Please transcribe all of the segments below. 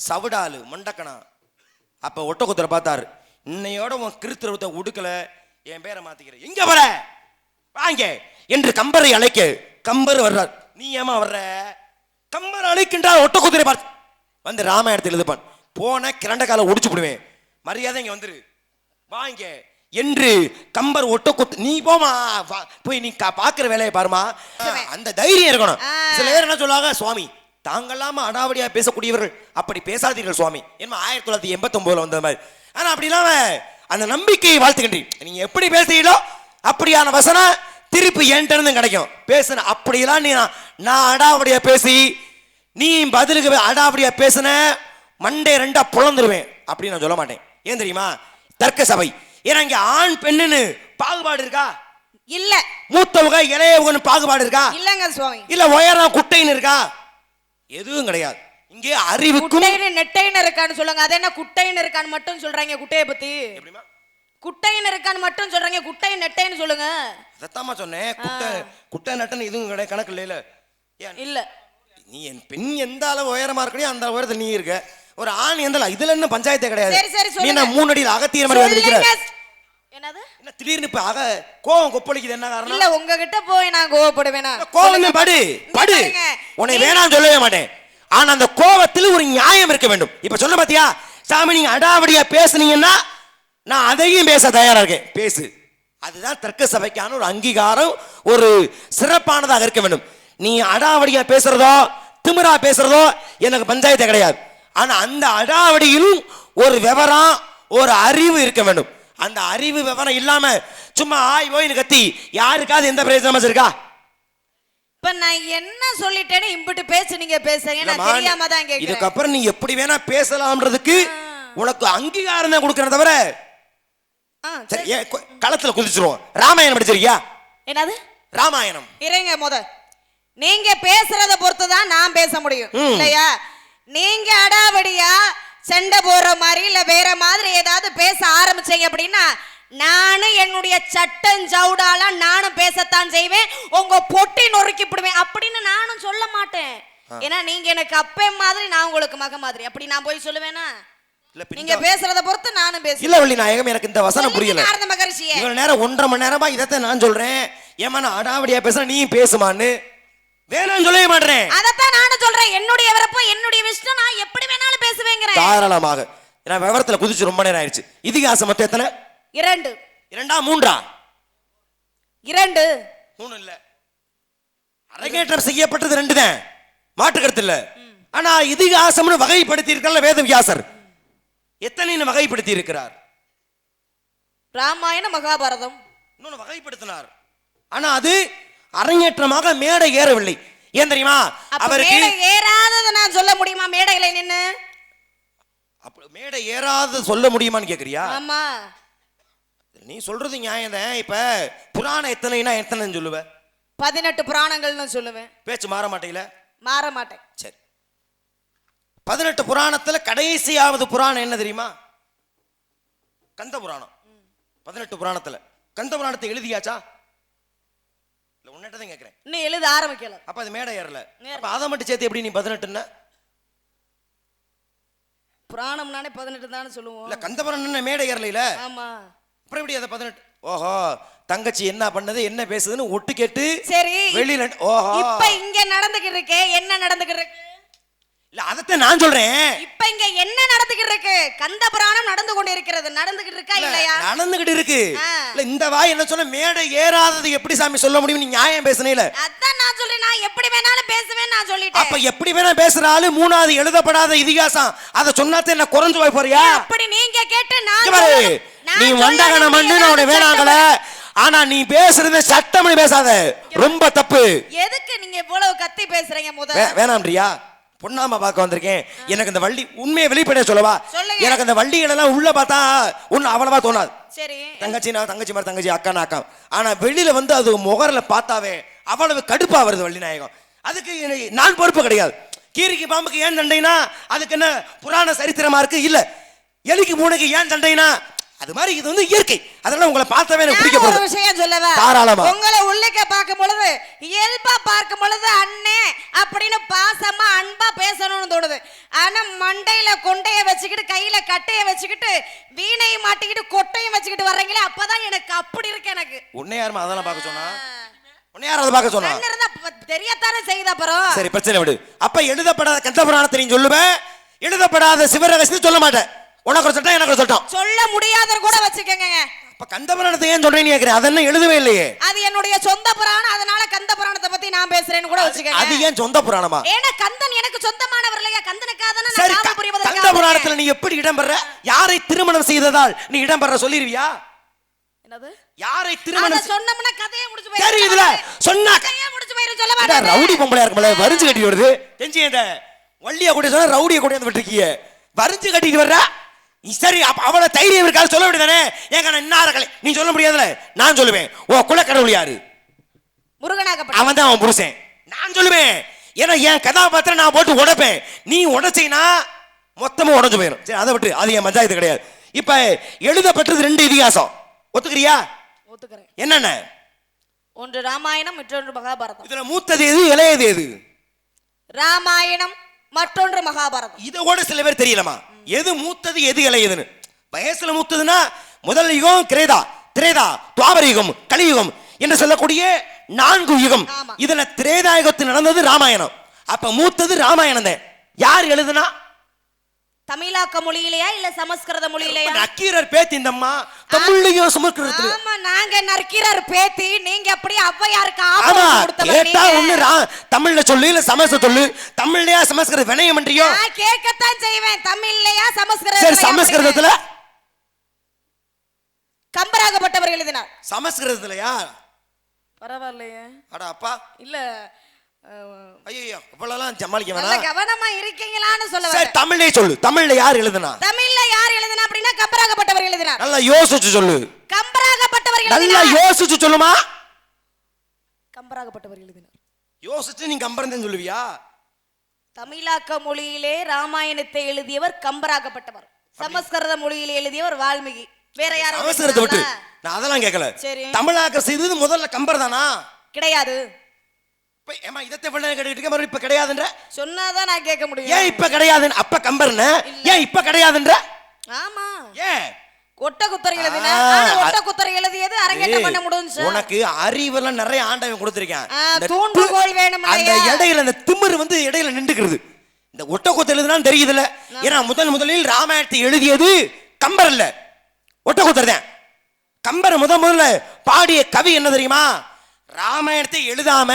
சவுடாலு மண்டக்கணா. அப்ப ஒட்டக்குத்தரை பார்த்தாரு. இன்னையோட உன் கிருத்திரத்தை உடுக்கல என் பேரை மாத்திக்கிறேன் எங்க வர! வாங்க! என்று கம்பரை அழைக்க கம்பர் வர்றார். நீ ஏமா வர்ற? கம்பர் அழைக்கின்றார் ஒட்டக்குதிரை பார்த்து. வந்து ராமாயணத்தில் எழுதுப்பான் போன கிரண்ட காலை ஒடிச்சு விடுவேன். மரியாதை இங்க வந்துரு. வாங்க! என்று கம்பர் ஒட்டக்குத்து நீ போமா போய் நீ பாக்குற வேலையை பாருமா. அந்த தைரியம் இருக்கணும். சில பேர் என்ன சொல்லுவாங்க? சுவாமி தாங்களாம அடாவடியா பேசக்கூடியவர்கள் அப்படி பேசாதீர்கள் சுவாமி. என்ன ஆயிரத்தி தொள்ளாயிரத்தி எண்பத்தி ஒன்பதுல வந்த மாதிரி. ஆனா அப்படி இல்லாம அந்த நம்பிக்கையை வாழ்த்துக்கின்றீங்க நீங்க எப்படி பேசுறீங்களோ அப்படியான வசனம் திருப்பி என்கிட்ட கிடைக்கும். பேசுன அப்படியெல்லாம் நீ நான் நான் அடாவடியா பேசி நீ பதிலுக்கு அடாவடியா பேசுன மண்டே ரெண்டா புலந்துருவேன் அப்படின்னு நான் சொல்ல மாட்டேன். ஏன் தெரியுமா? தர்க்க சபை. ஏன்னா இங்க ஆண் பெண்ணுன்னு பாகுபாடு இருக்கா? இல்ல. மூத்தவங்க இளையவங்கன்னு பாகுபாடு இருக்கா? இல்லங்க சுவாமி. இல்ல உயரம் குட்டைன்னு இருக்கா? எதுவும் கிடையாது. இங்கே அறிவுக்கும் நெட்டைன்னு இருக்கான்னு சொல்லுங்க. அது என்ன குட்டைன்னு இருக்கான்னு மட்டும் சொல்றாங்க குட்டையை பத்தி? குட்டைன்னு இருக்கான்னு மட்டும் சொல்றாங்க. குட்டை நெட்டைன்னு சொல்லுங்க. அதைத்தாம்மா சொன்னேன். குட்டை குட்டை நட்டன்னு எதுவும் கிடையாது கணக்கு இல்லையில இல்ல. நீ என் பெண் எந்த அளவு உயரமா இருக்கணும் அந்த உயரத்தில் நீ இருக்க. ஒரு ஆண் எந்த இதுல என்ன பஞ்சாயத்தே கிடையாது. சரி, சரி, நீ. என்ன மூணு அடியில் அகத்தியர் மாதிரி வந்திருக்கிற சொல்லுங்க. என்னது? என்ன திடீர்னு இப்ப அக கோவம் கொப்பளிக்குது என்ன காரணம்? இல்ல உங்ககிட்ட போய் நான் கோவப்படுவேனா? கோவம் படு படு. உன்னை வேணாம் சொல்லவே மாட்டேன். ஆனா அந்த கோவத்தில் ஒரு நியாயம் இருக்க வேண்டும். இப்ப சொன்ன பாத்தியா? சாமி நீங்க அடாவடியா பேசுனீங்கன்னா நான் அதையும் பேச தயாரா இருக்கேன். பேசு. அதுதான் தர்க்க சபைக்கான ஒரு அங்கீகாரம் ஒரு சிறப்பானதாக இருக்க வேண்டும். நீ அடாவடியா பேசுறதோ திமிரா பேசுறதோ எனக்கு பஞ்சாயத்து கிடையாது. ஆனா அந்த அடாவடியிலும் ஒரு விவரம் ஒரு அறிவு இருக்க வேண்டும். அந்த அறிவு விவரம் இல்லாம சும்மா ஆய் ஓய்னு கத்தி யாருக்காவது எந்த பிரயோஜனமா இருக்கா இப்ப நான் என்ன சொல்லிட்டேன்னு இம்புட்டு பேசு நீங்க பேசுறீங்க. நான் தெரியாம தான் கேக்குறேன். இதுக்கப்புறம் நீ எப்படி வேணா பேசலாம்ன்றதுக்கு உனக்கு அங்கீகாரம் தான் கொடுக்கறத தவிர சரி களத்துல குதிச்சிருவோம். ராமாயணம் படிச்சிருக்கியா? என்னது? ராமாயணம். இருங்க முத. நீங்க பேசுறத பொறுத்து தான் நான் பேச முடியும். இல்லையா? நீங்க அடாவடியா சண்டை போடுற மாதிரி இல்ல வேற மாதிரி ஏதாவது பேச ஆரம்பிச்சீங்க அப்படின்னா நானும் என்னுடைய சட்டம் ஜவுடால நானும் பேசத்தான் செய்வேன். உங்க பொட்டி நொறுக்கிப்படுவேன் அப்படின்னு நானும் சொல்ல மாட்டேன். ஏன்னா நீங்க எனக்கு அப்பே மாதிரி நான் உங்களுக்கு மக மாதிரி. அப்படி நான் போய் சொல்லுவேனா? நீங்க பேசுறத பொறுத்து நானும் பேசுவேன். இல்ல வள்ளி நாயகம் எனக்கு இந்த வசனம் புரியல. நாரத மகரிஷியே. இவ்வளவு நேரம் ஒன்றரை மணி நேரமா இதைத்தான் நான் சொல்றேன். ஏமா நான் அடாவடியா பேசுற நீ பேசுமான்னு. வேணாம் சொல்லவே மாட்டேன் அதத்தான் நானும் தாராளமாக. விவரத்துல குதிச்சு ரொம்ப நேரம் ஆயிடுச்சு. இதிகாசம் மொத்தம் எத்தனை? இரண்டு. இரண்டா மூன்றா? இரண்டு. மூணு இல்ல. அரங்கேற்றம் செய்யப்பட்டது ரெண்டு தான் மாற்று கருத்து இல்ல. ஆனா இதிகாசம்னு வகைப்படுத்தி இருக்கல வேத வியாசர். எத்தனை வகைப்படுத்தி இருக்கிறார் ராமாயண மகாபாரதம். இன்னொன்னு வகைப்படுத்தினார். ஆனா அது அரங்கேற்றமாக மேடை ஏறவில்லை. ஏன் தெரியுமா? மேடை ஏறாததை நான் சொல்ல முடியுமா? மேடையில நின்னு? அப்ப மேடை ஏறாத சொல்ல முடியுமான்னு கேக்குறியா? ஆமா. நீ சொல்றது நியாயம் தான். இப்ப புராணம் எத்தனைனா எத்தனைன்னு சொல்லுவ? பதினெட்டு புராணங்கள்னு சொல்லுவேன். பேச்சு மாற மாட்டேல மாற மாட்டேன். சரி. பதினெட்டு புராணத்துல கடைசியாவது புராணம் என்ன தெரியுமா? கந்த புராணம். பதினெட்டு புராணத்துல. கந்த புராணத்தை எழுதியாச்சா? இல்ல உன்னிட்ட கேக்குறேன். இன்னும் எழுத ஆரம்பிக்கல. அப்ப அது மேடை ஏறல. ஏறல. அப்ப அதை மட்டும் சேர்த்து எப்படி நீ பதினெட்டுன்னா? புராணம்னாலே பதினெட்டு தானே சொல்லுவோம். இல்ல கந்த புராணம் மேடை ஏறல ஆமா. அப்புறம் எப்படி அதை பதினெட்டு? ஓஹோ தங்கச்சி என்ன பண்ணது என்ன பேசுதுன்னு ஒட்டு கேட்டு சரி வெளியில ஓஹோ. இப்ப இங்க நடந்துகிட்டு இருக்கு என்ன நடந்துகிட்டு இருக்கு? இல்ல அதத்தான் நான் சொல்றேன். இப்ப இங்க என்ன நடந்துகிட்டு இருக்கு கந்த புராணம் நடந்து கொண்டு இருக்கிறது நடந்துகிட்டு இருக்கா இல்ல, இல்லையா? நடந்துகிட்டு இருக்கு. இல்ல இந்த வாய் என்ன சொன்ன மேடை ஏறாதது எப்படி சாமி சொல்ல முடியும்? நீ நியாயம் பேசுனீல அதான் நான் சொல்றேன். நான் எப்படி வேணாலும் பேசுவேன் நான் சொல்லிட்டேன். அப்ப எப்படி வேணா பேசுற ஆளு மூணாவது எழுதப்படாத இதிகாசம். அத சொன்னாத்தே என்ன குறைஞ்சு போய் போறியா? அப்படி நீங்க கேட்டு நான். நான் நீ வண்டகன மண்ணு உன்னை வேணாங்கல ஆனா நீ பேசுறது சட்டம்னு பேசாத. ரொம்ப தப்பு. எதுக்கு நீங்க இவ்வளவு கத்தி பேசுறீங்க முத வே- வேணாம்ன்றியா பொண்ணாம பார்க்க வந்திருக்கேன். எனக்கு இந்த வள்ளி உண்மையை வெளிப்படைய சொல்லவா. எனக்கு இந்த வள்ளிகள் எல்லாம் உள்ள பார்த்தா ஒண்ணு அவ்வளவா தோணாது. சரி. தங்கச்சி நான் தங்கச்சி மாதிரி தங்கச்சி அக்கா நான் அக்கா. ஆனா வெளியில வந்து அது முகரில் பார்த்தாவே அவ்வளவு கடுப்பா வருது வள்ளி நாயகம். அதுக்கு நான் பொறுப்பு கிடையாது. கீரிக்கு பாம்புக்கு ஏன் சண்டைனா அதுக்கு என்ன புராண சரித்திரமா இருக்கு? இல்ல. எலிக்கு பூனைக்கு ஏன் சண்டைனா அது மாதிரி இது வந்து இயற்கை. அதனால உங்களை பார்த்தாவே எனக்கு நான் ஒரு பிடிக்கப்படுது விஷயம் சொல்லவா? தாராளமா. உங்களை உள்ளக்க பார்க்கும் பொழுது இயல்பா பார்க்கும் பொழுது அண்ணே அப்படின்னு பாசமா அன்பா பேசணும்னு தோணுது. ஆனா மண்டையில கொண்டைய வச்சுக்கிட்டு கையில கட்டைய வச்சுக்கிட்டு வீணையும் மாட்டிக்கிட்டு கொட்டையும் வச்சுக்கிட்டு வர்றீங்களே அப்பதான் எனக்கு அப்படி இருக்கு எனக்கு. உன்னை யாருமா அதெல்லாம் பார்க்க சொன்னா? உன்னை அதை பார்க்க சொன்னா? தெரியத்தானே செய்யுது அப்புறம். சரி பிரச்சனை விடு. அப்ப எழுதப்படாத கந்த புராணத்தை நீ சொல்லுவேன். எழுதப்படாத சிவரகசியத்தை சொல்ல மாட்டேன். உனக்கு ஒரு சட்டம் எனக்கு ஒரு சட்டம். சொல்ல முடியாதுன்னு கூட வச்சுக்கோங்க. அப்ப கந்த புராணத்தை ஏன் சொல்றேன்னு கேக்குறேன் அதெல்லாம் எழுதவே இல்லையே. அது என்னுடைய சொந்த புராணம் அதனால கந்த புராணத்தை பத்தி நான் பேசுறேன்னு கூட அது வச்சுக்கோங்க. ஏன் சொந்த புராணமா? ஏன்னா கந்தன் எனக்கு சொந்தமானவர் இல்லையா? கந்தனுக்காக தானே சரி கந்த புராணத்துல. நீ எப்படி இடம்பெற? யாரை திருமணம் செய்ததால் நீ இடம்பெற சொல்லிருவியா? என்னது? யாரை அத திருமணம் சொன்னோம்னா கதையே முடிச்சு சரி போயிரும் இதுல சொன்னா கதையே முடிச்சு போயிரும் சொல்ல மாட்டேன். ரவுடி பொம்பளையா இருக்கும்ல வரிஞ்சு கட்டி வருது. தெரிஞ்சு இந்த வள்ளிய கூட சொன்னா ரவுடிய கூட வந்து விட்டுருக்கீங்க வரிஞ்சு கட்டிட்டு வர்ற? சரி அப்ப அவள தைரியம் இருக்காது சொல்ல வேண்டியதானே ஏங்க நான் இன்னார கலை நீ சொல்ல முடியாதுல நான் சொல்லுவேன். ஓ குலக்கடவுள் யாரு? முருகனாகப்பட்ட அவன் தான் அவன் புருஷன். நான் சொல்லுவேன். ஏன்னா என் கதாபாத்திரம் நான் போட்டு உடைப்பேன். நீ உடைச்சீனா மொத்தமா உடைஞ்சு போயிடும் சரி அதை விட்டு. அது என் பஞ்சாயத்து கிடையாது. இப்ப எழுதப்பட்டது ரெண்டு இதிகாசம். ஒத்துக்கிறியா? ஒத்துக்கிறேன். என்னென்ன? ஒன்று ராமாயணம் மற்றொன்று மகாபாரதம். இதுல மூத்தது எது இளையது எது? ராமாயணம் மற்றொன்று மகாபாரதம். இதை கூட சில பேர் தெரியலமா? எது மூத்தது எது இளையதுன்னு? வயசுல மூத்ததுன்னா முதல் யுகம் கிரேதா திரேதா துவாபர யுகம் கலியுகம் என்று சொல்லக்கூடிய நான்கு யுகம். இதுல திரேதா யுகத்தில் நடந்தது ராமாயணம். அப்ப மூத்தது ராமாயணம் தான். யார் எழுதுனா? தமிழாக்க மொழியிலையா இல்ல சமஸ்கிருத மொழியிலையா? நக்கீரர் பேத்தி இந்த அம்மா தமிழ்லையும் சமஸ்கிருதத்துல. ஆமா நாங்க நற்கிறார் பேத்தி. நீங்க அப்படி ஔவையாருக்கு ஆமா கேட்டா. ஒண்ணு தமிழ்ல சொல்லு இல்ல சமஸ்கிருத சொல்லு. தமிழ்லயா சமஸ்கிருத வினயம் பண்றியோ நான் கேட்கத்தான் செய்வேன். தமிழ்லையா சரி சமஸ்கிருதம் சமஸ்கிருதத்துல? கம்பராகப்பட்டவர் எழுதினார். சமஸ்கிருதத்துலயா? பரவாயில்லையே. அட அப்பா. இல்ல ஐயோ இவ்வளவுலாம் சமாளிக்க வேணாம். கவனமா இருக்கீங்களான்னு சொல்ல சரி வரேன் தமிழ்லயே சொல்லு. தமிழ்ல யார் எழுதுனா? தமிழ்ல யார் எழுதினா அப்படின்னா கம்பராகப்பட்டவர் எழுதினார் நல்லா யோசிச்சு சொல்லு. கம்பராகப்பட்டவர் நல்லா யோசிச்சு சொல்லுமா? கம்பராகப்பட்டவர் எழுதினார். யோசிச்சு நீ கம்பரந்தேன்னு சொல்லுவியா? தமிழாக்க மொழியிலே ராமாயணத்தை எழுதியவர் கம்பராகப்பட்டவர். சமஸ்கிருத மொழியிலே எழுதியவர் வால்மீகி. வேற யாரும் சமஸ்கிருதத்தை விட்டு? நான் அதெல்லாம் கேட்கல. சரி. தமிழாக்க செய்தது முதல்ல கம்பர் தானா? கிடையாது. இப்ப ஏமா இதத்தை வெள்ள கேட்டுக்கிட்டு மறுபடியும் இப்ப கிடையாதுன்ற? சொன்னாதான் நான் கேட்க ஏன் முடியும் இப்ப கிடையாதுன்னு? அப்ப கம்பர்ன ஏன் இப்ப கிடையாதுன்ற? ஆமா. ஏன்? ஒட்ட குத்தர் எழுதின? ஆ, ஆனா ஒட்ட குத்தர் எழுதியது அரங்கேற்றம் பண்ண ஏய், முடிஞ்சு உனக்கு அறிவெல்லாம் நிறைய ஆண்டவன் கொடுத்திருக்கான். ஆ, இந்த தூண்டுகோல் வேணும் அந்த? இடையில அந்த திமிரு வந்து இடையில நின்றுக்கிறது இந்த ஒட்டக்கூத்து எழுதுனான்னு தெரியுதுல்ல. ஏன்னா முதல் முதலில் ராமாயணத்தை எழுதியது கம்பர் இல்ல. ஒட்டக்கூத்தர் தான் கம்பர் முத முதல்ல பாடிய கவி என்ன தெரியுமா? ராமாயணத்தை எழுதாம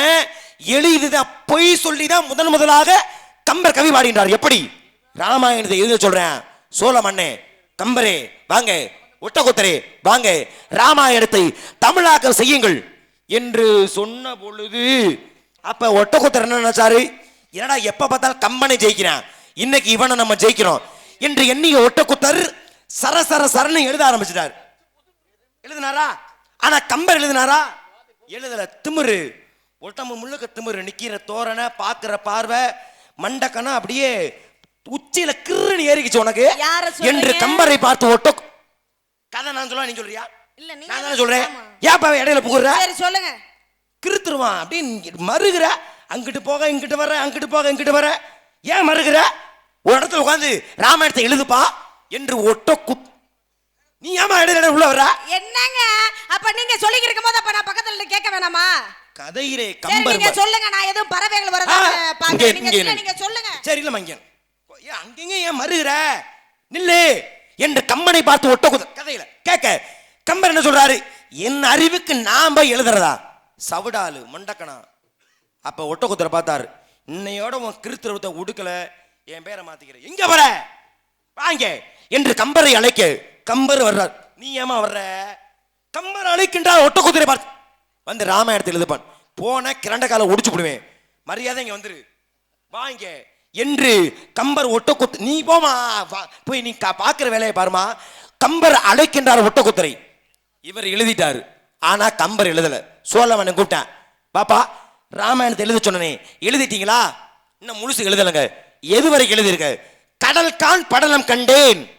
எழுதிதான் பொய் சொல்லி தான் முதன் முதலாக கம்பர் கவி பாடுகின்றார் எப்படி? ராமாயணத்தை எழுத சொல்றேன். சோழ மண்ணே கம்பரே வாங்க. ஒட்டக்கூத்தரே வாங்க. ராமாயணத்தை தமிழாக்கம் செய்யுங்கள் என்று சொன்ன பொழுது அப்ப ஒட்டகுத்தர் என்ன நினைச்சாரு? என்னடா எப்ப பார்த்தாலும் கம்பனை ஜெயிக்கிறான். இன்னைக்கு இவனை நம்ம ஜெயிக்கிறோம் என்று எண்ணிய ஒட்டக்கூத்தர் சர சர சரன்னு எழுத ஆரம்பிச்சிட்டார். எழுதினாரா? ஆனா கம்பர் எழுதினாரா? எழுதல திமிரு. ஒட்டம்பு முள்ளுக்கு திமிரு. நிக்கிற தோரணை பாக்குற பார்வை மண்டக்கனா அப்படியே உச்சியில கிருன்னு ஏறிக்குச்சு உனக்கு. யார சொல்றீங்க? என்று கம்பரை பார்த்து ஒட்ட. கதை நான் சொல்ல நீ சொல்றியா? இல்ல நீங்க நான் தானே சொல்றேன்? ஆமா. ஏப்பா இடையில புகுற? சரி சொல்லுங்க. கிறுத்துருவான் அப்படின்னு மறுகிற. அங்கிட்டு போக இங்கிட்டு வர அங்கிட்டு போக இங்கிட்டு வர. ஏன் மறுகிற? ஒரு இடத்துல உட்காந்து ராமாயணத்தை எழுதுப்பா என்று ஒட்ட குத் நீ ஏமா இடையில உள்ள வர என்னங்க? அப்ப நீங்க சொல்லிக்கிட்டு இருக்கும்போது அப்ப நான் பக்கத்துல இருந்து கேட்க வேணாமா? கதையிலே கம்பர் நீங்க சொல்லுங்க நான் எதுவும் பறவைகள் வரதா பாக்க நீங்க. நீங்க சொல்லுங்க. சரி இல்ல மங்கன் ஏன் அங்கங்க ஏன் மறுகிற? நில்லு. என்று கம்பனை பார்த்து ஒட்ட குத கதையில. கேட்க கம்பர் என்ன சொல்றாரு? என் அறிவுக்கு நாம எழுதுறதா? சவுடாலு மண்டக்கணா அப்ப ஒட்டக்குத்தரை பார்த்தாரு. இன்னையோட உன் கிருத்திரவத்தை உடுக்கல. என் பேரை மாத்திக்கிறேன் எங்க வர. வாங்க. என்று கம்பரை அழைக்க கம்பர் வர்றார். நீ ஏமா வர்ற? கம்பர் அழைக்கின்றார் ஒட்டக்குதிரை பார்த்து. வந்து ராமாயணத்தில் எழுதுப்பான். போன கிரண்ட காலை ஒடிச்சு விடுவேன். மரியாதை இங்கே வந்துரு. வாங்க என்று கம்பர் ஒட்டக்குத்து நீ போமா வா- போய் நீ கா- வேலையை பாருமா கம்பர் அழைக்கின்றார் ஒட்டக்குத்தரை இவர் எழுதிட்டாரு. ஆனால் கம்பர் எழுதலை. சோழவனை கூப்பிட்டேன். பாப்பா ராமாயணத்தை எழுத சொன்னனே. எழுதிட்டீங்களா? இன்னும் முழுசு எழுதலைங்க. எது வரைக்கும் எழுதியிருக்க? கடல் கான் படலம் கண்டேன்.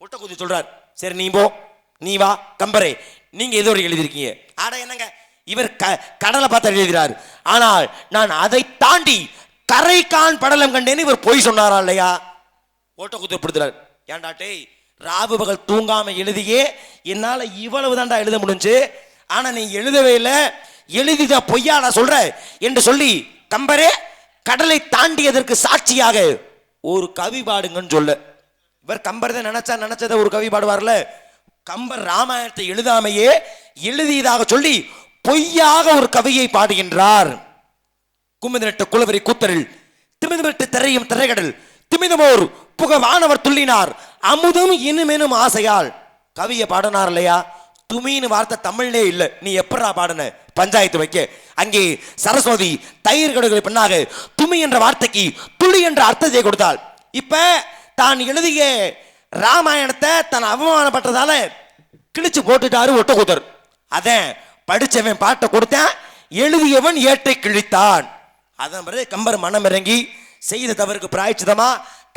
ஒட்டக்குத்தி சொல்றார். சரி நீ போ. நீ வா. கம்பரே. நீங்கள் ஏதோ ஒரு எழுதியிருக்கீங்க. ஆட என்னங்க? இவர் க கடலை பார்த்து எழுதுகிறார். ஆனால் நான் அதை தாண்டி கரைக்கான் படலம் கண்டேன்னு இவர் பொய் சொன்னாரா இல்லையா? ஓட்ட குத்துப்படுத்துறார். ஏன்டா டேய் ராவு பகல் தூங்காமல் எழுதியே என்னால் இவ்வளவு தான்டா எழுத முடிஞ்சு? ஆனால் நீ எழுதவே இல்லை. எழுதித பொய்யா நான் சொல்கிற என்று சொல்லி கம்பரே கடலை தாண்டியதற்கு சாட்சியாக ஒரு கவி பாடுங்கன்னு சொல்ல. இவர் கம்பரதை நினைச்சா நினைச்சதை ஒரு கவி பாடுவார்ல. கம்பர் ராமாயணத்தை எழுதாமையே எழுதியதாக சொல்லி பொய்யாக ஒரு கவியை பாடுகின்றார். குமிதனட்ட குளவரி கூத்தரில் திமிதமிட்டு திரையும் திரைகடல் திமிதமோர் புகவானவர் துள்ளினார். அமுதும் இனிமெனும் ஆசையால். கவியை பாடினார் இல்லையா? துமின்னு வார்த்தை தமிழ்லே இல்லை. நீ எப்படா பாடுன? பஞ்சாயத்து வைக்க. அங்கே சரஸ்வதி தயிர் கடுகளை பெண்ணாக துமி என்ற வார்த்தைக்கு துளி என்ற அர்த்தத்தை கொடுத்தாள். இப்போ தான் எழுதிய ராமாயணத்தை தன் அவமானப்பட்டதால கிழிச்சு போட்டுட்டாரு ஒட்டகுதர் அதான் படித்தவன் பாட்டை கொடுத்தேன் எழுதியவன் ஏட்டை கிழித்தான். அதன் பிறகு கம்பர் மனம் இறங்கி செய்த தவறுக்கு பிராய்ச்சிதமா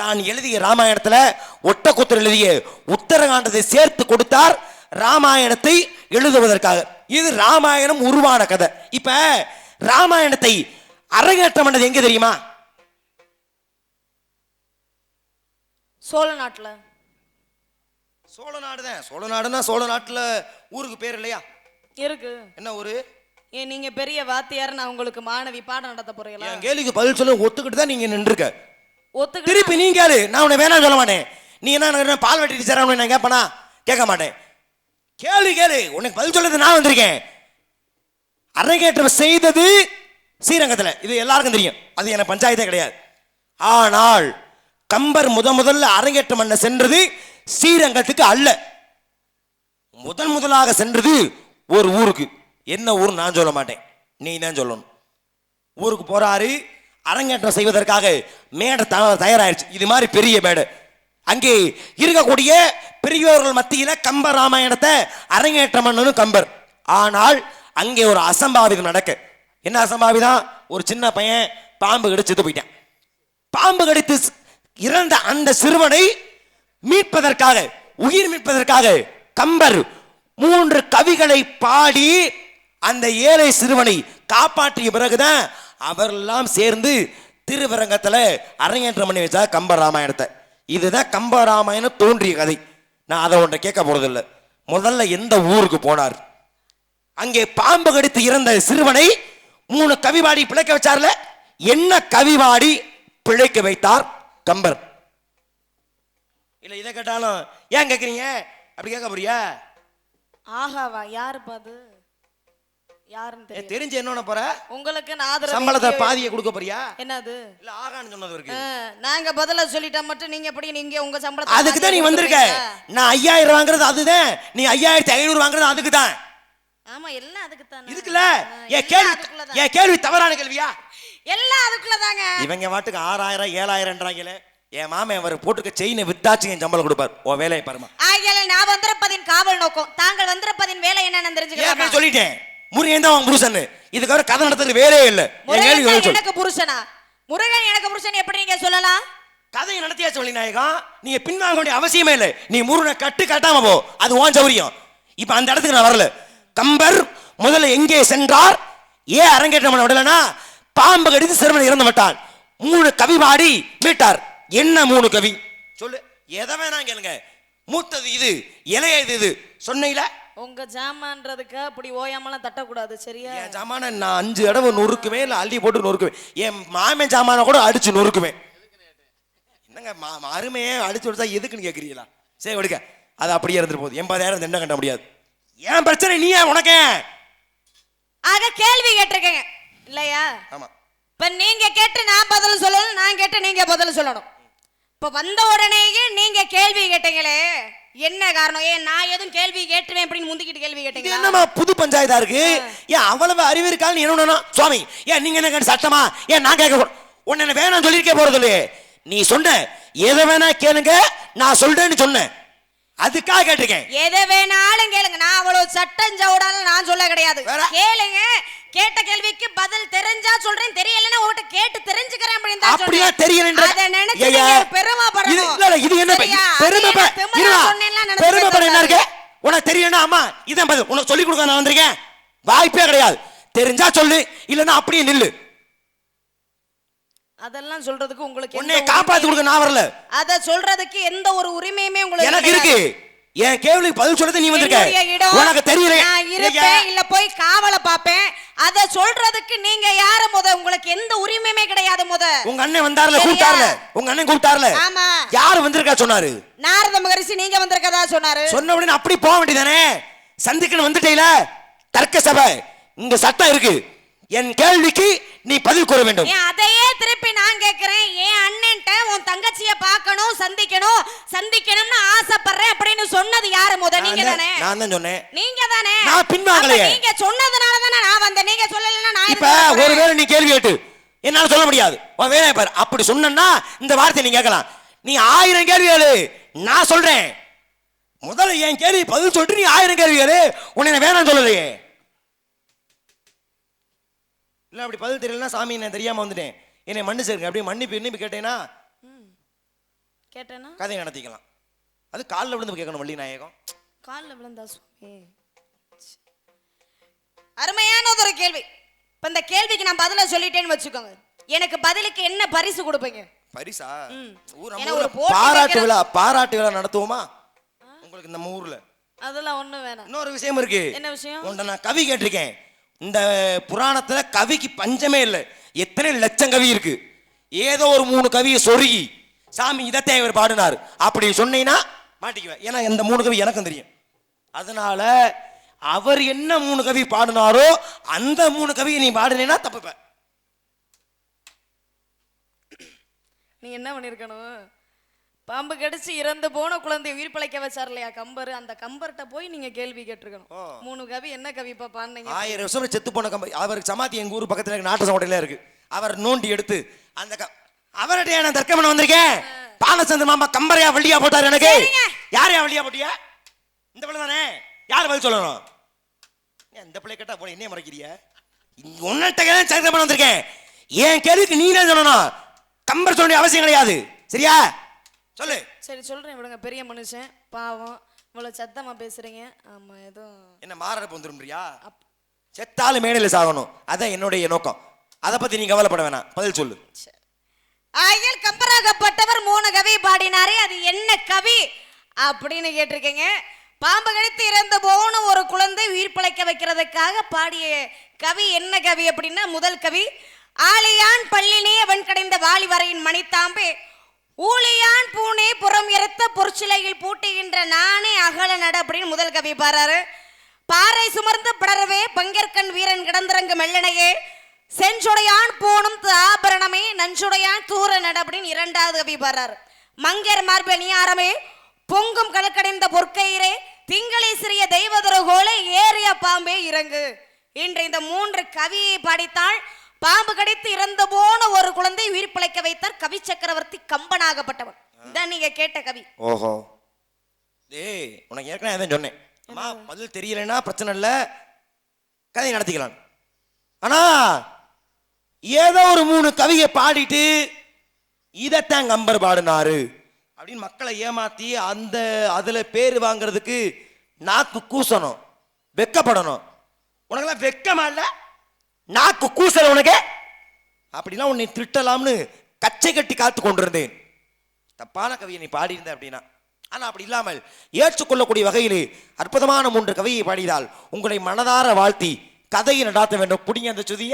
தான் எழுதிய ராமாயணத்தில் ஒட்டக்குத்தர் எழுதிய உத்தரகாண்டத்தை சேர்த்து கொடுத்தார் ராமாயணத்தை எழுதுவதற்காக. இது ராமாயணம் உருவான கதை. இப்போ ராமாயணத்தை அரங்கேற்றம் பண்ணது எங்கே தெரியுமா? சோழ நாட்டுல? சோழ நாடு தான். சோழ நாடுனா சோழ நாட்டுல ஊருக்கு பேர் இல்லையா? இருக்கு. என்ன ஊரு? ஏன் நீங்க பெரிய வாத்தியார் நான் உங்களுக்கு மாணவி பாடம் நடத்த போறீங்களா? என் கேள்விக்கு பதில் சொல்ல ஒத்துக்கிட்டு தான் நீங்க நின்றுருக்க. ஒத்துக்கிட்டு திருப்பி நீ கேளு நான் உன்னை வேணாம் சொல்ல மாட்டேன். நீ என்ன பால் வெட்டி டீச்சரா நான் கேட்பனா கேட்க மாட்டேன். கேளு கேளு. உனக்கு பதில் சொல்லது நான் வந்திருக்கேன். அரங்கேற்றம் செய்தது ஸ்ரீரங்கத்தில். இது எல்லாருக்கும் தெரியும். அது எனக்கு பஞ்சாயத்தே கிடையாது. ஆனால் கம்பர் முத முதல்ல அரங்கேற்றம் பண்ண சென்றது ஸ்ரீரங்கத்துக்கு அல்ல. முதன் முதலாக சென்றது ஒரு ஊருக்கு. என்ன ஊர் நான் சொல்ல மாட்டேன். நீ தான் சொல்லணும். ஊருக்கு போறாரு அரங்கேற்றம் செய்வதற்காக மேடை த- தயாராயிருச்சு. இது மாதிரி பெரிய மேடை. அங்கே இருக்கக்கூடிய பெரியவர்கள் மத்தியில கம்ப ராமாயணத்தை அரங்கேற்றம் பண்ணணும் கம்பர். ஆனால் அங்கே ஒரு அசம்பாவிதம் நடக்க. என்ன அசம்பாவிதம்? ஒரு சின்ன பையன் பாம்பு கடிச்சு செத்து போயிட்டான். பாம்பு கடித்து இறந்த அந்த சிறுவனை மீட்பதற்காக உயிர் மீட்பதற்காக கம்பர் மூன்று கவிகளை பாடி அந்த ஏழை சிறுவனை காப்பாற்றிய பிறகுதான் அவரெல்லாம் சேர்ந்து திருவரங்கத்தில் அரங்கேற்றம் பண்ணி வச்சா கம்ப ராமாயணத்தை. இதுதான் கம்ப ராமாயணம் தோன்றிய கதை. நான் அதை ஒன்றை கேட்க போறதில்லை. முதல்ல எந்த ஊருக்கு போனார்? அங்கே பாம்பு கடித்து இறந்த சிறுவனை மூணு கவிவாடி பிழைக்க வச்சார்ல? என்ன கவிவாடி பிழைக்க வைத்தார்? கம்பர். இல்ல இதை கேட்டாலும் ஏன் கேக்குறீங்க? அப்படி கேட்க போறியா? ஆஹாவா யாருப்பா அது? யாருன்னு ஏ, தெரிஞ்சு என்ன பண்ண போற? உங்களுக்கு நான் சம்பளத்தை பாதியை கொடுக்க போறியா? என்னது? இல்ல ஆகான்னு சொன்னது இருக்கு. நாங்க பதில சொல்லிட்டா மட்டும் நீங்க எப்படி நீங்க உங்க சம்பளத்தை அதுக்கு தான் நீ வந்திருக்க? நான் ஐயாயிரம் வாங்குறது அதுதான். நீ ஐயாயிரத்தி ஐநூறு வாங்குறது அதுக்கு தான் ஆமா எல்லாம் அதுக்கு தானே இதுக்குல்ல என் கேள்வி என் கேள்வி தவறான கேள்வியா? எல்லாம் அதுக்குள்ளதாங்க. இவங்க வாட்டுக்கு ஆறாயிரம் ஏழாயிரம்ன்றாங்களே. என் மாமன் அவர் போட்டுக்க செயினை வித்தாச்சு என் சம்பளம் கொடுப்பார். ஓ வேலையை பாருமா ஆகியால நான் வந்திருப்பதின் காவல் நோக்கம். தாங்கள் வந்திருப்பதின் வேலை என்னன்னு தெரிஞ்சுக்கலாம்? சொல்லிட்டேன்? முருகன் தான் அவன் புருஷன் இதுக்கப்புறம் கதை நடத்துறதுக்கு வேலையே இல்லை. எனக்கு புருஷனா? முருகன் எனக்கு புருஷன் எப்படி நீங்க சொல்லலாம்? கதையை நடத்தியா சொல்லி நாயகம். நீங்க பின்வாங்க வேண்டிய அவசியமே இல்லை. நீ முருகனை கட்டு கட்டாம போ. அது உன் சௌரியம். இப்ப அந்த இடத்துக்கு நான் வரல. கம்பர் முதல்ல எங்கே சென்றார்? ஏன் அரங்கேற்றம் பண்ண விடலனா பாம்பு கடித்து சிறுவன் இறந்து விட்டான். மூணு கவி பாடி மீட்டார். என்ன மூணு கவி? சொல்லு. எதை வேணா கேளுங்க. மூத்தது இது இளைய இது. இது சொன்னீங்களா? உங்க ஜாமான்றதுக்கு அப்படி ஓயாமலாம் தட்டக்கூடாது சரியா? என் ஜாமான நான் அஞ்சு தடவை நொறுக்குவேன் இல்லை அள்ளி போட்டு நொறுக்குவேன். என் மாமன் ஜாமான கூட அடிச்சு நொறுக்குவேன். என்னங்க மா மா- அருமையே அடிச்சு விடுத்தா எதுக்குன்னு கேட்குறீங்களா சரி விடுங்க அது அப்படியே இருந்துட்டு போகுது. எண்பதாயிரம் தண்டை கட்ட முடியாது ஏன் பிரச்சனை? நீ ஏன் உனக்கே? ஆக கேள்வி கேட்டிருக்கேங்க. இல்லையா? ஆமா. இப்ப நீங்க கேட்டு நான் பதில் சொல்லணும் நான் கேட்டு நீங்க பதில் சொல்லணும். இப்ப வந்த உடனேயே நீங்க கேள்வி கேட்டீங்களே என்ன காரணம்? ஏன் நான் எதுவும் கேள்வி கேட்டுருவேன் அப்படின்னு முந்திக்கிட்டு கேள்வி இது கேட்டீங்களா? என்னமா புது பஞ்சாயத்தா இருக்கு? ஏன் அவ்வளவு அறிவு இருக்கான்னு என்ன சுவாமி ஏன் நீங்க என்ன கேட்டு சட்டமா ஏன் நான் கேட்க உன்னை வேணாம் சொல்லியிருக்கே போறது நீ சொன்ன எதை வேணா கேளுங்க நான் சொல்றேன்னு சொன்னேன். அதுக்காக கேட்டிருக்கேன் எதை வேணாலும் கேளுங்க நான் அவ்வளவு சட்டம் சவுடால நான் சொல்ல கிடையாது? கேளுங்க கேட்ட கேள்விக்கு பதில் தெரிஞ்சா சொல்றேன் தெரியலன்னா உங்ககிட்ட கேட்டு தெரிஞ்சுக்கிறேன் அப்படின்னு தான் அப்படியா. தெரியலன்ற அதை நினைச்சு பெருமைப்படணும். இது இல்ல இது என்ன? பெருமை அதை பெ- நான் திமிரா இருடா. சொன்னேன்லாம் நினைச்சு பெருமை பட என்ன. இருக்கு உனக்கு தெரியலன்னா அம்மா இதான் பதில் உனக்கு சொல்லி கொடுக்க நான் வந்திருக்கேன் வாய்ப்பே கிடையாது தெரிஞ்சா சொல்லு இல்லைன்னா அப்படியே நில்லு அதெல்லாம் சொல்றதுக்கு உங்களுக்கு ஒரு காப்பாத்தி கொடுக்க நான் வரல. அத சொல்றதுக்கு எந்த ஒரு உரிமையுமே உங்களுக்கு எனக்கு. இருக்கு. என் கேள்விக்கு பதில் சொல்றது நீ வந்திருக்க. உனக்கு தெரியல நான் இருப்பேன் இல்ல போய் காவல பாப்பேன் அத சொல்றதுக்கு நீங்க யாரு முத? உங்களுக்கு எந்த உரிமையுமே கிடையாது முத. உங்க அண்ணன் வந்தார்ல? கூப்பிட்டார்ல. உங்க அண்ணன் கூப்பிட்டார்ல. ஆமா. யாரு வந்திருக்கா சொன்னாரு? நாரத மகரிஷி நீங்க வந்திருக்கதா சொன்னாரு? சொன்ன உடனே அப்படி போக வேண்டியதானே சந்திக்கணும் வந்துட்டீல. தர்க்க சபை. இங்க சட்டம் இருக்கு. என் கேள்விக்கு நீ பதில் கூற வேண்டும். ஏன் அதையே திருப்பி நான் கேக்குறேன் என் அண்ணன்ட்ட உன் தங்கச்சிய பார்க்கணும் சந்திக்கணும் சந்திக்கணும்னு ஆசைப்படுறேன் அப்படின்னு சொன்னது யாரு முத? நீங்க தானே நான் தான் சொன்னேன். நீங்க தானே நான் பின்வாங்கலையே. நீங்க சொன்னதுனால தானே நான் வந்தேன். நீங்க சொல்லலைன்னா நான் இப்ப? ஒருவேளை நீ கேள்வி கேட்டு என்னால சொல்ல முடியாது. உன் வேலையை பாரு. அப்படி சொன்னா இந்த வார்த்தை நீ கேட்கலாம். நீ ஆயிரம் கேள்வி கேளு. நான் சொல்றேன். முதல்ல என் கேள்வி பதில் சொல்லிட்டு நீ ஆயிரம் கேள்வி கேளு. உன்னை நான் வேணாம்னு சொல்லலையே. இல்ல அப்படி பதில் தெரியலன்னா சாமி நான் தெரியாம வந்துட்டேன். என்னை மன்னிச்சிருங்க. அப்படியே மன்னிப்பு இன்னிப்பு கேட்டேன்னா கேட்டேனா கதையை நடத்திக்கலாம். அது காலில் விழுந்து கேட்கணும் வள்ளி நாயகம். கால்ல விழுந்தா சுவாமி. அருமையான ஒரு கேள்வி. இப்ப இந்த கேள்விக்கு நான் பதில சொல்லிட்டேன்னு வச்சுக்கோங்க. எனக்கு பதிலுக்கு என்ன பரிசு கொடுப்பீங்க? பரிசா? பாராட்டு விழா பாராட்டு விழா நடத்துவோமா? உங்களுக்கு நம்ம ஊர்ல. அதெல்லாம் ஒண்ணும் வேணாம். இன்னொரு விஷயம் இருக்கு. என்ன விஷயம்? உன்னை நான் கவி கேட்டிருக்கேன். இந்த புராணத்தில் கவிக்கு பஞ்சமே இல்லை. எத்தனை லட்சம் கவி இருக்கு. ஏதோ ஒரு மூணு கவியை சொருகி சாமி இதத்தை இவர் பாடினார். அப்படி சொன்னீங்கன்னா மாட்டிக்குவேன். ஏன்னா இந்த மூணு கவி எனக்கும் தெரியும். அதனால அவர் என்ன மூணு கவி பாடினாரோ அந்த மூணு கவியை நீ பாடினீன்னா தப்புப்ப நீ என்ன பண்ணிருக்கணும்? பாம்பு கடிச்சு இறந்து போன குழந்தை உயிர் பிழைக்க வச்சார் இல்லையா கம்பர். அந்த கம்பர்கிட்ட போய் நீங்க கேள்வி கேட்டிருக்கணும். மூணு கவி என்ன கவி இப்ப பாடுனீங்க? ஆயிரம் வருஷம் செத்து போன கம்பி. அவருக்கு சமாதி எங்க ஊர் பக்கத்துல நாட்டு சோட்டையில இருக்கு. அவர் நோண்டி எடுத்து அந்த அவர்கிட்ட நான் தர்க்கம் வந்திருக்கேன்? பாலச்சந்திர மாமா கம்பரையா வள்ளியா போட்டாரு எனக்கு. யாரையா வள்ளியா போட்டியா? இந்த பிள்ளை தானே. யார் பதில் சொல்லணும்? ஏன் இந்த பிள்ளை கேட்டா போன என்ன மறைக்கிறிய? உன்னிட்ட பண்ண வந்திருக்கேன். என் கேள்விக்கு நீ தான் சொல்லணும். கம்பர் சொல்ல வேண்டிய அவசியம் கிடையாது. சரியா? சொல்லு. சரி சொல்றேன் விடுங்க. பெரிய மனுஷன் பாவம். இவ்வளவு சத்தமா பேசுறீங்க. ஆமா ஏதோ என்ன மாரடைப்பு வந்துரும்ன்றியா? செத்தாலும் மேடையில் சாகணும். அதான் என்னுடைய நோக்கம். அதை பத்தி நீ கவலைப்பட வேணாம். பதில் சொல்லு. ஆகியல் கம்பராகப்பட்டவர் மூணு கவி பாடினாரே அது என்ன கவி அப்படின்னு கேட்டிருக்கீங்க. பாம்பு கடித்து இறந்து போன ஒரு குழந்தை உயிர் பிழைக்க வைக்கிறதுக்காக பாடிய கவி என்ன கவி அப்படின்னா முதல் கவி. ஆலியான் பள்ளினே அவன் கடைந்த வாலிவரையின் மணித்தாம்பே. ஊழியான் பூனே புறம் இறத்த பொற்சிலையில் பூட்டுகின்ற நானே அகல நட அப்படின்னு முதல் கவி பாராரு. பாறை சுமர்ந்து படரவே பங்கேற்கண் வீரன் கிடந்திறங்கு மெல்லனையே. செஞ்சுடையான் போனும் ஆபரணமே நஞ்சுடையான் தூர நட அப்படின்னு இரண்டாவது கவி பாராரு. மங்கர் மார்பணியாரமே பொங்கும் கலக்கடைந்த பொற்கயிரே திங்களை சிறிய தெய்வதுரகோலை ஏறிய பாம்பே இறங்கு. இன்று இந்த மூன்று கவியை பாடித்தாள் பாம்பு கடித்து இறந்து போன ஒரு குழந்தை உயிர் பிழைக்க வைத்தார். கவி சக்கரவர்த்தி கம்பனாகப்பட்டவன். இதான் நீங்க கேட்ட கவி. ஓஹோ. டேய் உனக்கு ஏற்கனவே அதான் சொன்னேன். அம்மா பதில் தெரியலைன்னா பிரச்சனை இல்லை. கதை நடத்திக்கலாம். ஆனா ஏதோ ஒரு மூணு கவியை பாடிட்டு இதைத்தான் கம்பர் பாடினாரு அப்படின்னு மக்களை ஏமாத்தி அந்த அதுல பேர் வாங்குறதுக்கு நாக்கு கூசணும் வெக்கப்படணும். உனக்கெல்லாம் வெக்கமா இல்ல? நாக்கு கூசல உனக்கு? அப்படிலாம் உன்னை திட்டலாம்னு கச்சை கட்டி காத்து கொண்டிருந்தேன். தப்பான கவியை நீ பாடியிருந்த அப்படின்னா. ஆனா அப்படி இல்லாமல் ஏற்றுக்கொள்ளக்கூடிய வகையிலே அற்புதமான மூன்று கவியை பாடியதால் உங்களை மனதார வாழ்த்தி கதையை நடாத்த வேண்டும். புடிங்க அந்த சுதிய.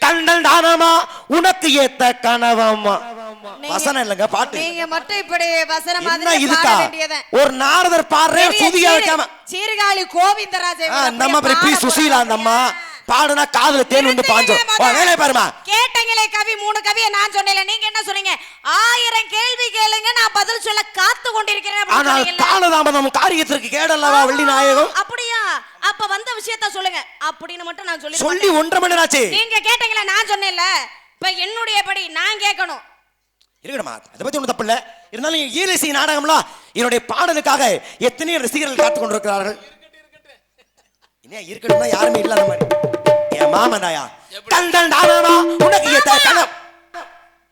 கண்டல் தானமா உனக்கு ஏத்த கனவம்மா. நீங்க- வசனம் இல்லைங்க பாட்டு. நீங்க மட்டும் இப்படி வசனம் மாதிரி இதுக்கா? ஒரு நாரதர் பாடுறேன் சுதியா வைக்காம. சீர்காழி கோவிந்தராஜை ஆ, விட இந்த அம்மா பெரிய பெரிய பி பாட சுசீலா அந்த அம்மா. பாடுனா காதுல தேன் வந்து பாஞ்சோம். வேலையை பாருமா. கேட்டங்களே கவி மூணு கவியை நான் சொன்னேன் நீங்க என்ன சொன்னீங்க? ஆயிரம் கேள்வி கேளுங்க நான் பதில் சொல்ல காத்து கொண்டிருக்கிறேன் ஆனால்? காலதாமதம் காரியத்திற்கு கேடல்லவா வெள்ளி நாயகம்? அப்படியா? அப்ப வந்த விஷயத்த சொல்லுங்க. அப்படின்னு மட்டும் நான் சொல்லி சொல்லி ஒன்றரை மணி நேரம் ஆச்சு. நீங்க கேட்டீங்களே நான் சொன்னேன்ல. இப்ப என்னுடைய படி நான் கேட்கணும். இருக்கணுமா? அதை பத்தி ஒன்றும் தப்பு இல்லை. இருந்தாலும் ஈரசி நாடகம்லாம் என்னுடைய பாடலுக்காக எத்தனையோ ரசிகர்கள் காத்து கொண்டிருக்கிறார்கள். என்ன இருக்கணும்னா யாருமே இல்லாத மாதிரி. என் மாமனாயா? கண்டன் தானமா உனக்கு ஏத்த கணம்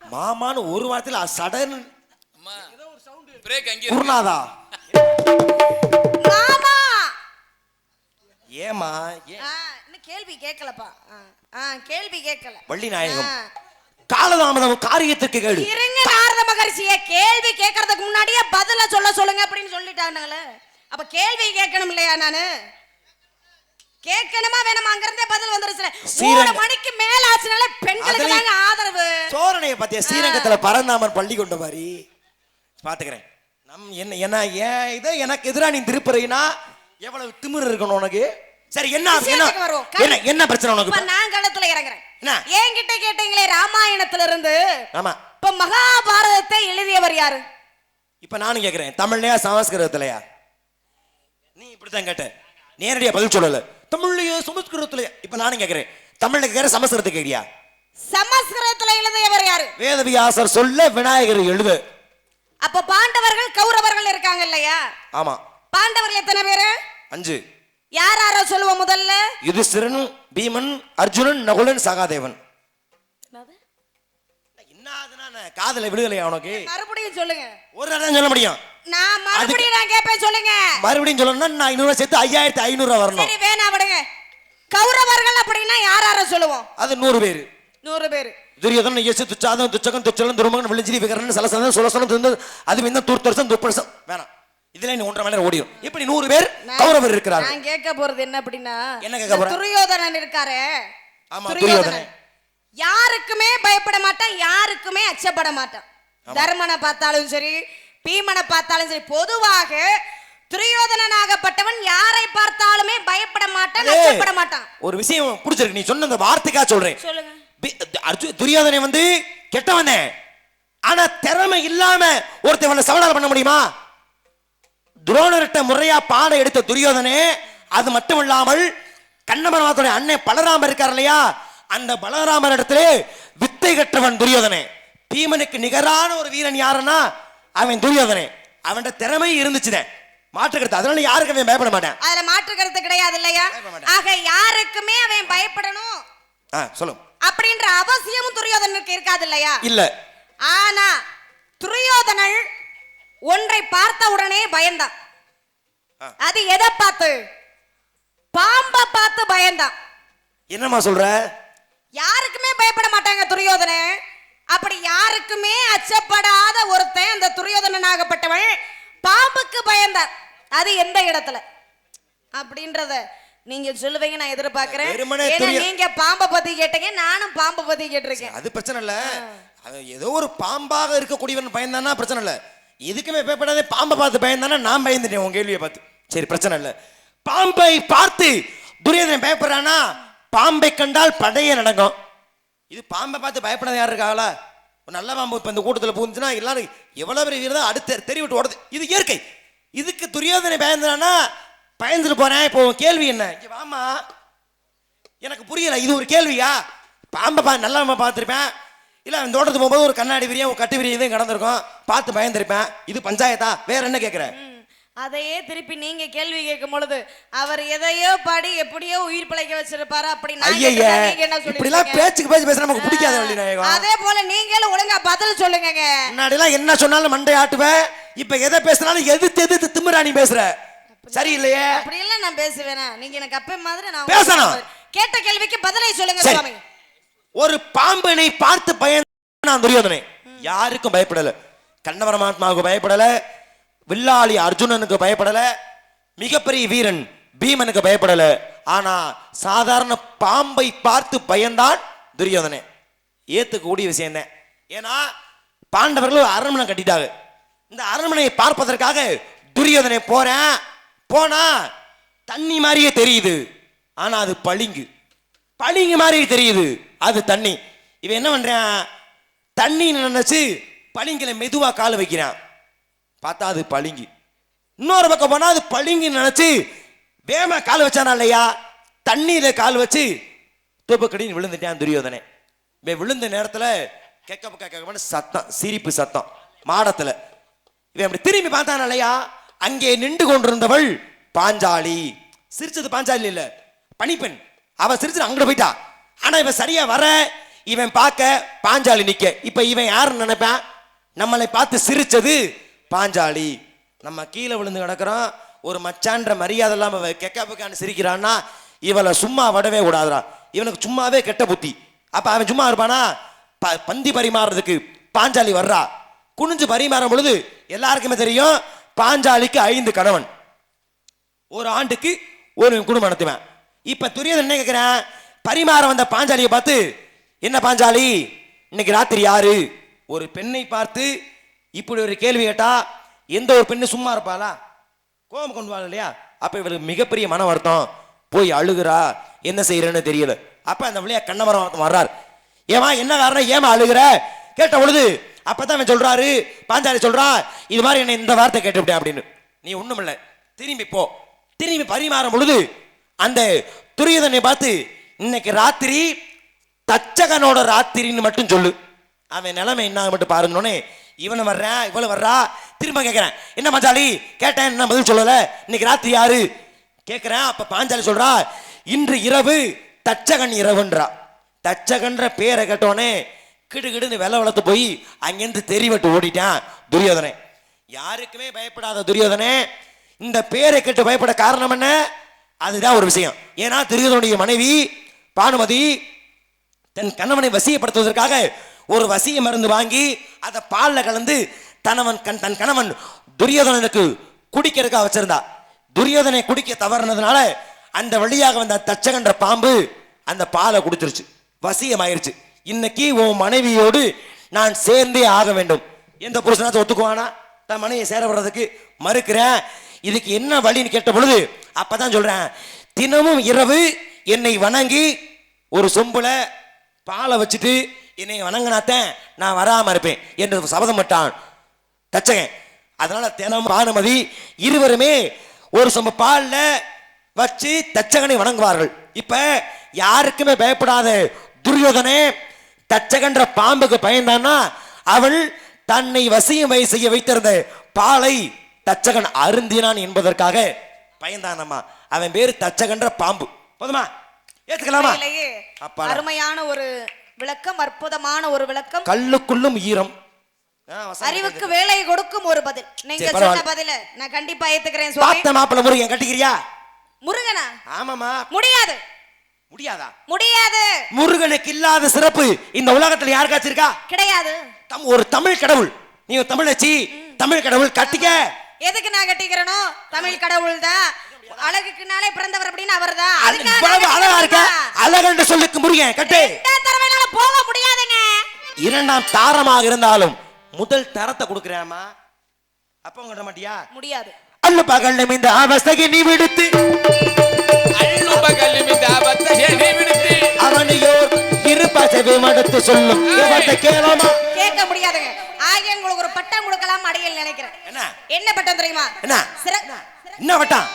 மாமான்னு ஒரு வாரத்தில் சடன் அம்மா பிரேக் அங்கே இருக்கு. குருநாதா? மாமா! ஏமா கேள்வி கேட்கலப்பா. கேள்வி கேட்கல. வள்ளி நாயகம். காலதாமதம் காரியத்திற்கு கேடு இருங்க நாரத மகர்ஷிய கேள்வி கேட்கறதுக்கு முன்னாடியே பதில சொல்ல சொல்லுங்க அப்படின்னு சொல்லிட்டானுங்களே. அப்ப கேள்வி கேட்கணும் இல்லையா நானு? கேட்கணுமா வேணுமா அங்க இருந்தே பதில் வந்துருச்சு மூணு மணிக்கு மேல ஆச்சுனால பெண்களுக்கு தாங்க ஆதரவு. சோரணைய பத்திய ஸ்ரீரங்கத்துல பரந்தாமன் பள்ளி கொண்ட மாதிரி பாத்துக்கிறேன். நம் என்ன என்ன ஏன் இதை எனக்கு எதிரா நீ திருப்புறீனா எவ்வளவு திமிரு இருக்கணும் உனக்கு? சரி என்ன என்ன. என்ன என்ன பிரச்சனை உனக்கு? நான் களத்துல இறங்குறேன். என்ன? என்கிட்ட கேட்டீங்களே ராமாயணத்துல இருந்து ஆமா. இப்ப மகாபாரதத்தை எழுதியவர் யாரு? இப்ப நானும் கேக்குறேன். தமிழ்லயா சமஸ்கிருதத்திலயா? நீ இப்படித்தான் கேட்ட. நேரடியா பதில் சொல்லல. தமிழ்லயோ சமஸ்கிருதத்திலயா இப்ப நானும் கேக்குறேன். தமிழ்ல கேக்குற சமஸ்கிருதத்தை கேக்குறியா? சமஸ்கிருதத்துல எழுதியவர் யாரு? வேதவியாசர் சொல்ல விநாயகர் எழுது. அப்ப பாண்டவர்கள் கௌரவர்கள் இருக்காங்க இல்லையா? ஆமா. பாண்டவர்கள் எத்தனை பேரு? அஞ்சு. யார் யாரோ சொல்லுவோம் முதல்ல? யுதிஷ்டிரன் பீமன் அர்ஜுனன் நகுலன் சகாதேவன். என்ன காதுல விழுகலையா உனக்கு? மறுபடியும் சொல்லுங்க. ஒரு இடம் சொல்ல முடியும். நான் மறுபடியும் நான் கேட்பேன் சொல்லுங்க. மறுபடியும் சொல்லணும்னா நான் ஐநூறு சேர்த்து ஐயாயிரத்தி ஐநூறு வரணும். சரி வேணா விடுங்க. கௌரவர்கள் அப்படின்னா யார் யார சொல்லுவோம்? அது நூறு பேரு. நூறு பேர். துரியோதனன் யசு துச்சாதன் துச்சகன் துச்சலன் துருமகன் விழிஞ்சிரி விகரன் சலசனன் சுலசனம் துந்து அது விந்த தூர்த்தரசன் துப்பரசம் வேணாம் இதுல நீ ஒன்றரை மணி நேரம் ஓடிடும் இப்படி நூறு பேர் கௌரவர் இருக்கிறார்கள். நான் கேட்க போறது என்ன அப்படின்னா என்ன கேட்க போற? இந்த துரியோதனன் இருக்காரே. ஆமா, துரியோதனன். யாருக்குமே பயப்பட மாட்டான் யாருக்குமே அச்சப்பட மாட்டான். தர்மனை பார்த்தாலும் சரி பீமனை பார்த்தாலும் சரி பொதுவாக துரியோதனனாகப்பட்டவன் யாரை பார்த்தாலுமே பயப்பட மாட்டான் அச்சப்பட மாட்டான். ஒரு விஷயம் பிடிச்சிருக்கு நீ சொன்ன அந்த வார்த்தைக்கா சொல்றேன். சொல்லுங்க. துரியோதனை வந்து கெட்டவன். ஆனா திறமை இல்லாம ஒருத்தவனை சவடால் பண்ண முடியுமா? துரோணர்கிட்ட முறையா பாடம் எடுத்த துரியோதனே அது மட்டும் இல்லாமல் கண்ணபரமாத்துடைய அண்ணன் பலராமர் இருக்கார் இல்லையா? அந்த பலராமர் இடத்துல வித்தை கற்றவன் துரியோதனே. பீமனுக்கு நிகரான ஒரு வீரன் யாருன்னா அவன் துரியோதனே. அவன்கிட்ட திறமை இருந்துச்சுனே. மாற்றுக்கிறது அதனால யாருக்கு அவன் பயப்பட மாட்டேன்? அதுல மாற்று கருத்து கிடையாது இல்லையா. ஆக யாருக்குமே அவன் பயப்படணும். சொல்லும் அப்படின்ற அவசியமும் துரியோதனனுக்கு இருக்காது இல்லையா இல்ல. ஆனா துரியோதனன் ஒன்றை பார்த்த உடனே பயந்தான். அது எதை பார்த்து? பாம்பை பார்த்து பயந்தான். என்னம்மா சொல்ற? யாருக்குமே பயப்பட மாட்டாங்க துரியோதனன் அப்படி யாருக்குமே அச்சப்படாத ஒருத்தன் அந்த துரியோதனனாகப்பட்டவன் பாம்புக்கு பயந்தான் அது எந்த இடத்துல? அப்படின்றத நீங்க சொல்லுவீங்க நான் எதிர்பார்க்கிறேன். ஏன்னா நீங்க பாம்பை பத்தி கேட்டீங்க நானும் பாம்பை பத்தி கேட்டிருக்கேன். அது பிரச்சனை இல்ல. ஏதோ ஒரு பாம்பாக இருக்கக்கூடியவன் பயந்தானா பிரச்சனை இல்ல. எதுக்குமே பயப்படாதே பாம்பை பார்த்து பயந்தானா நான் பயந்துட்டேன் உன் கேள்வியை பார்த்து. சரி பிரச்சனை இல்ல. பாம்பை பார்த்து துரியோதனன் பயப்படுறானா பாம்பை கண்டால் படைய நடக்கும். இது பாம்பை பார்த்து பயப்படாத யார் இருக்காங்களா? ஒரு நல்ல பாம்பு இப்போ இந்த கூட்டத்தில் பூந்துச்சுன்னா எல்லாரும் எவ்வளோ பெரிய வீரதான் அடுத்து தெரி விட்டு ஓடுது. இது இயற்கை. இதுக்கு துரியோதனை பயந்துனா பயந்துட்டு போகிறேன் இப்போ கேள்வி என்ன? இங்க வாமா எனக்கு புரியல. இது ஒரு கேள்வியா? பாம்பை பா நல்லா நம்ம பார்த்துருப்பேன். இல்லை அந்த தோட்டத்துக்கு போகும்போது ஒரு கண்ணாடி விரியம் ஒரு கட்டு விரியம் கிடந்திருக்கும். பார்த்து பயந்துருப்பேன். இது பஞ்சாயத்தா? வேற என்ன கேட்குறேன் அதையே திருப்பி நீங்க கேள்வி கேட்கும் பொழுது அவர் எதையோ பாடி எப்படியோ உயிர் பிழைக்க வச்சிருப்பாரு அப்படி நான் ஐயய்ய கேட்டா நீங்க என்ன இப்படிலாம் சொல்லுவீங்க பேச்சுக்கு பேச்சு பேச நமக்கு பிடிக்காத அதே போல நீங்களும் ஒழுங்கா பதில் சொல்லுங்கங்க. முன்னாடிலாம் என்ன சொன்னாலும் மண்டை ஆட்டுவேன் இப்ப எதை பேசினாலும் எதிர்த்து எதிர்த்து திமிரா நீ பேசுற சரியில்லையே? அப்படி எல்லாம் நான் பேசுவேனா? நீங்க எனக்கு அப்ப மாதிரி நான் பேசணும். கேட்ட கேள்விக்கு பதிலை சொல்லுங்க. சுவாமி. ஒரு பாம்பினை பார்த்து பயன் நான் துரியோதனை யாருக்கும் பயப்படல. கண்ண பரமாத்மாவுக்கு பயப்படல. வில்லாளி அர்ஜுனனுக்கு பயப்படல மிகப்பெரிய வீரன் பீமனுக்கு பயப்படல. ஆனா சாதாரண பாம்பை பார்த்து பயந்தான் துரியோதனை ஏத்துக்கூடிய விஷயம் தான் ஏன்னா பாண்டவர்கள் அரண்மனை கட்டிட்டாங்க. இந்த அரண்மனையை பார்ப்பதற்காக துரியோதனை போறேன். போனா தண்ணி மாதிரியே தெரியுது. ஆனா அது பளிங்கு. பளிங்கு மாதிரி தெரியுது. அது தண்ணி. இவன் என்ன பண்ணுறான் தண்ணி நினைச்சு பளிங்கில் மெதுவா கால் வைக்கிறான். பார்த்தா அது பளிங்கு. இன்னொரு பக்கம் போனால் அது பளிங்கு நினச்சி வேம கால் வச்சானா இல்லையா? தண்ணியில் கால் வச்சு துப்பக்கடின்னு விழுந்துட்டான் துரியோதனை இவன் விழுந்த நேரத்தில் கேட்க பக்க கேட்க சத்தம் சிரிப்பு சத்தம் மாடத்தில். இவன் அப்படி திரும்பி பார்த்தானா இல்லையா? அங்கே நின்று கொண்டிருந்தவள் பாஞ்சாலி. சிரிச்சது பாஞ்சாலி இல்லை பணிப்பெண் அவன் சிரிச்சு அங்கிட்டு போயிட்டா. ஆனால் இவன் சரியா வர இவன் பார்க்க பாஞ்சாலி நிற்க இப்போ இவன் யாருன்னு நினைப்பான் நம்மளை பார்த்து சிரிச்சது பாஞ்சாலி. நம்ம கீழே விழுந்து கிடக்கிறோம் ஒரு மச்சான்ற மரியாதை இல்லாம இவ கெக்க சிரிக்கிறான்னா இவளை சும்மா விடவே கூடாதுடா. இவனுக்கு சும்மாவே கெட்ட புத்தி. அப்போ அவன் சும்மா இருப்பானா? ப- பந்தி பரிமாறுறதுக்கு பாஞ்சாலி வர்றா. குனிஞ்சு பரிமாறும் பொழுது எல்லாருக்குமே தெரியும் பாஞ்சாலிக்கு ஐந்து கணவன். ஒரு ஆண்டுக்கு ஒரு குடும்பம் நடத்துவேன். இப்போ துரியோதன் என்ன கேட்குறேன் பரிமாற வந்த பாஞ்சாலியை பார்த்து என்ன பாஞ்சாலி? இன்னைக்கு ராத்திரி யாரு? ஒரு பெண்ணை பார்த்து இப்படி ஒரு கேள்வி கேட்டா எந்த ஒரு பெண்ணு சும்மா இருப்பாளா? கோபம் கொண்டு வாழ இல்லையா? அப்ப இவளுக்கு மிகப்பெரிய மன வருத்தம். போய் அழுகுறா. என்ன செய்யறேன்னு தெரியல. அப்ப அந்த வழியா கண்ணமரம் வர்றார். ஏமா என்ன காரணம்? ஏமா அழுகுற? கேட்ட பொழுது அப்பதான் அவன் சொல்றாரு பாஞ்சாலி சொல்றா இது மாதிரி என்ன இந்த வார்த்தை கேட்டுவிட்டேன் அப்படின்னு. நீ ஒண்ணும் இல்ல. திரும்பி போ. திரும்பி பரிமாறும் பொழுது அந்த துரியதனை பார்த்து இன்னைக்கு ராத்திரி தச்சகனோட ராத்திரின்னு மட்டும் சொல்லு. அவன் நிலைமை என்ன மட்டும் பாருங்கன்னே இவனை வர்றேன் இவளை வர்றா. திரும்ப கேட்கிறேன் என்ன பாஞ்சாலி கேட்டேன் என்ன பதில் சொல்லல. இன்னைக்கு ராத்திரி யாரு? கேட்கிறேன் அப்ப பாஞ்சாலி சொல்றா இன்று இரவு தச்சகன் இரவுன்றா. தச்சகன்ற பேரை கேட்டோன்னே கிடுகிடுன்னு வெலை வளர்த்து போய் அங்கேருந்து தெரிவட்டு ஓடிட்டான் துரியோதனை யாருக்குமே பயப்படாத துரியோதனே இந்த பேரை கேட்டு பயப்பட காரணம் என்ன? அதுதான் ஒரு விஷயம். ஏன்னா துரியோதனுடைய மனைவி பானுமதி தன் கணவனை வசியப்படுத்துவதற்காக ஒரு வசிய மருந்து வாங்கி அதை பாலில் கலந்து தனவன் கண் தன் கணவன் துரியோதனனுக்கு குடிக்கிறதுக்காக வச்சிருந்தா. துரியோதனை குடிக்க தவறுனதுனால அந்த வழியாக வந்த தச்சகன்ற பாம்பு அந்த பாலை குடிச்சிருச்சு. வசியமாயிருச்சு. இன்னைக்கு உன் மனைவியோடு நான் சேர்ந்தே ஆக வேண்டும். எந்த புருஷனாச்சும் ஒத்துக்குவானா? தன் மனைவியை சேர விடுறதுக்கு மறுக்கிறேன். இதுக்கு என்ன வழின்னு கேட்ட பொழுது அப்பதான் சொல்றேன். தினமும் இரவு என்னை வணங்கி ஒரு சொம்புல பாலை வச்சுட்டு என்னை வணங்கினாத்தேன் நான் வராம இருப்பேன் என்று சபதம் பட்டான் தச்சகன் அதனால தினம் பானுமதி இருவருமே ஒரு சொம்பு பால்ல வச்சு தச்சகனை வணங்குவார்கள். இப்ப யாருக்குமே பயப்படாத துரியோதனே தச்சகன்ற பாம்புக்கு பயந்தான்னா அவள் தன்னை வசியம் செய்ய வைத்திருந்த பாலை தச்சகன் அருந்தினான் என்பதற்காக பயந்தானம்மா. அவன் பேரு தச்சகன்ற பாம்பு. போதுமா? ஏத்துக்கலாமா. அருமையான ஒரு விளக்கம் அற்புதமான ஒரு விளக்கம். கல்லுக்குள்ளும் ஈரம். அறிவுக்கு வேலை கொடுக்கும் ஒரு பதில். நீங்க சொன்ன. பதில நான் கண்டிப்பா ஏத்துக்கிறேன் பார்த்த மாப்பிள்ள முருகன் கட்டிக்கிறியா? முருகனா? ஆமாமா முடியாது. முடியாதா? முடியாது. முருகனுக்கு இல்லாத சிறப்பு இந்த உலகத்துல யாருக்காச்சும் இருக்கா? கிடையாது. தம் ஒரு தமிழ் கடவுள். நீ ஒரு தமிழச்சி தமிழ் கடவுள் கட்டிக்க. எதுக்கு நான் கட்டிக்கிறனோ? தமிழ் கடவுள் தான் அழகுக்குனாலே பிறந்தவர் அப்படின்னு நான் அழகா இருக்க. அழகன்று சொல்லுக்கு முருகன் கட்டு. போக முடியாதுங்க. இரண்டாம் தாரமாக இருந்தாலும் முதல் தரத்தை கொடுக்கிறேம்மா. அப்ப உங்க மாட்டியா? முடியாது. அல்லு பகல் இந்த அவஸ்தையை நீ விடுத்து. அள்ளுபகலும் இந்த அபத்தையை நீ விடுத்து. அவனையோர் இருப்பசவை மடுத்து சொல்லும். இவத்தை கேளாமா? கேட்க முடியாதுங்க. ஆகிய உங்களுக்கு ஒரு பட்டம் கொடுக்கலாம் அடியில் நினைக்கிறேன். என்ன? என்ன பட்டம் தெரியுமா? என்ன? என்ன வட்டம்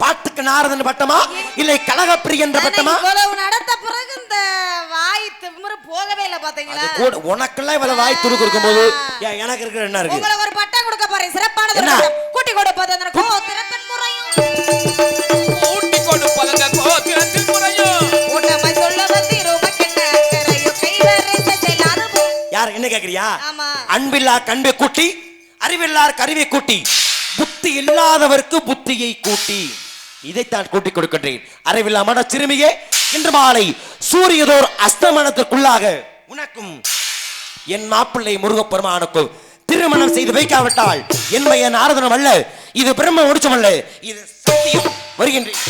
பாட்டுக்கு நாரதன் பட்டமா? இல்லை கனகப்பிரியன்ற ஆனா பட்டமா? இவ்வளவு நடத்த பிறகு இந்த வாய் திமிரு போகவே இல்ல பாத்தீங்களா அது கூட உனக்கெல்லாம் இவ்வளவு வாய் துடுக்கு இருக்கும்போது எனக்கு இருக்கிற என்ன இருக்கு? உங்களுக்கு ஒரு பட்டம் கொடுக்க போறேன் சிறப்பானது என்ன? கூட்டி கொடுப்பது அந்த கோ திறப்பின் முறையும். ஊட்டி கொடுப்பதங்க கோத்திரத்தில் முறையும். உண்மை சொல்ல வந்து. யார் என்ன கேக்குறியா? ஆமா. அன்பில்லா கண்பை கூட்டி அறிவில்லார் கருவை கூட்டி புத்தி இல்லாதவருக்கு புத்தியை கூட்டி. இதைத்தான் கூட்டிக் கொடுக்கின்றேன். அறிவில்லாமட சிறுமியே இன்று மாலை சூரியதோர் அஸ்தமனத்திற்குள்ளாக உனக்கும் என் மாப்பிள்ளை முருகப்பெருமானுக்கும் திருமணம் செய்து வைக்காவிட்டால் என் நாரதனம் அல்ல இது பிரம்ம முடிச்சம் அல்ல இது சத்தியம் வருகின்றேன்.